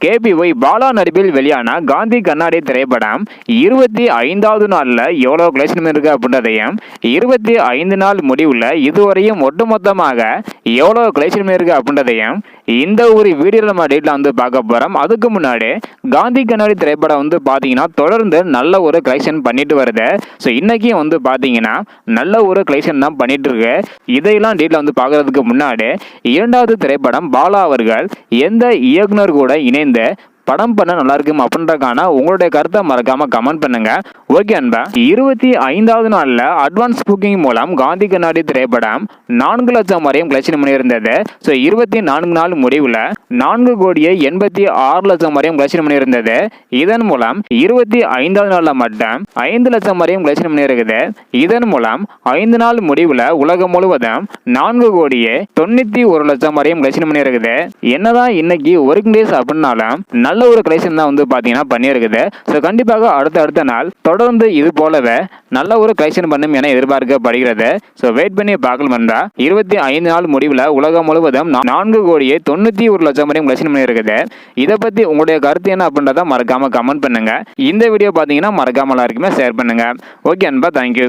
KPY Bala நடிப்பில் வெளியான காந்தி கண்ணாடி திரைப்படம் இருபத்தி ஐந்தாவது நாளில் எவ்வளோ கலெக்ஷன் இருக்கு அப்படின்றதையும் இருபத்தி ஐந்து நாள் முடிவில் இதுவரையும் ஒட்டுமொத்தமாக எவ்வளோ கலெக்ஷன் இருக்கு அப்படின்றதையும் இந்த ஒரு வீடியோவில் நம்ம டேட்டில் வந்து பார்க்க போகிறோம் அதுக்கு முன்னாடி காந்தி கண்ணாடி திரைப்படம் வந்து பார்த்தீங்கன்னா தொடர்ந்து நல்ல ஒரு கலெக்ஷன் பண்ணிட்டு வருது. ஸோ இன்றைக்கும் வந்து பார்த்தீங்கன்னா நல்ல ஒரு கலெக்ஷன் தான் பண்ணிட்டு இருக்கு. இதையெல்லாம் டேட்டில் வந்து பார்க்கறதுக்கு முன்னாடி இரண்டாவது திரைப்படம் பாலா அவர்கள் எந்த இயக்குனர் கூட இணைந்து இந்த படம் பண்ண நல்லா இருக்கும் அப்படின்றக்கான உங்களுடைய கருத்தை மறக்காம கமெண்ட் பண்ணுங்க. ஓகே அன்பா? இருபத்தி ஐந்தாவது நாள்ல அட்வான்ஸ் புக்கிங் மூலம் காந்தி கண்ணாடி திரைப்படம் நான்கு லட்சம் வரையும் கலெக்ஷன் பண்ணியிருந்தது. ஸோ இருபத்தி நான்கு நாள் முடிவில் நான்கு கோடியே எண்பத்தி ஆறு லட்சம் வரையும் கலெக்ஷன் பண்ணியிருந்தது. இதன் மூலம் இருபத்தி ஐந்தாவது நாளில் மட்டும் ஐந்து லட்சம் வரையும் கலெக்ஷன் பண்ணியிருக்குது. இதன் மூலம் ஐந்து நாள் முடிவில் உலகம் முழுவதும் நான்கு கோடியே தொண்ணூத்தி ஒரு லட்சம் வரையும் கலெக்ஷன் பண்ணியிருக்குது. என்னதான் இன்னைக்கு ஒர்க்கிங் டேஸ் அப்படின்னாலும் நல்ல நல்ல ஒரு கலெக்ஷன் தான் வந்து பார்த்தீங்கன்னா பண்ணியிருக்குது. ஸோ கண்டிப்பாக அடுத்த அடுத்த நாள் தொடர்ந்து இது போலவே நல்ல ஒரு கலெக்ஷன் பண்ணும் என எதிர்பார்க்கப்படுகிறது. ஸோ வெயிட் பண்ணி பார்க்கலாம் என்றால் இருபத்தி ஐந்து நாள் முடிவில் உலகம் முழுவதும் நான்கு கோடியே தொண்ணூற்றி ஒரு லட்சம் வரையும் கலெக்ஷன் பண்ணியிருக்குது. இதை பற்றி உங்களுடைய கருத்து என்ன அப்படின்றத மறக்காமல் கமெண்ட் பண்ணுங்கள் இந்த வீடியோ பார்த்தீங்கன்னா மறக்காமல் எல்லாருக்குமே ஷேர் பண்ணுங்க. ஓகே அன்பா தேங்க்யூ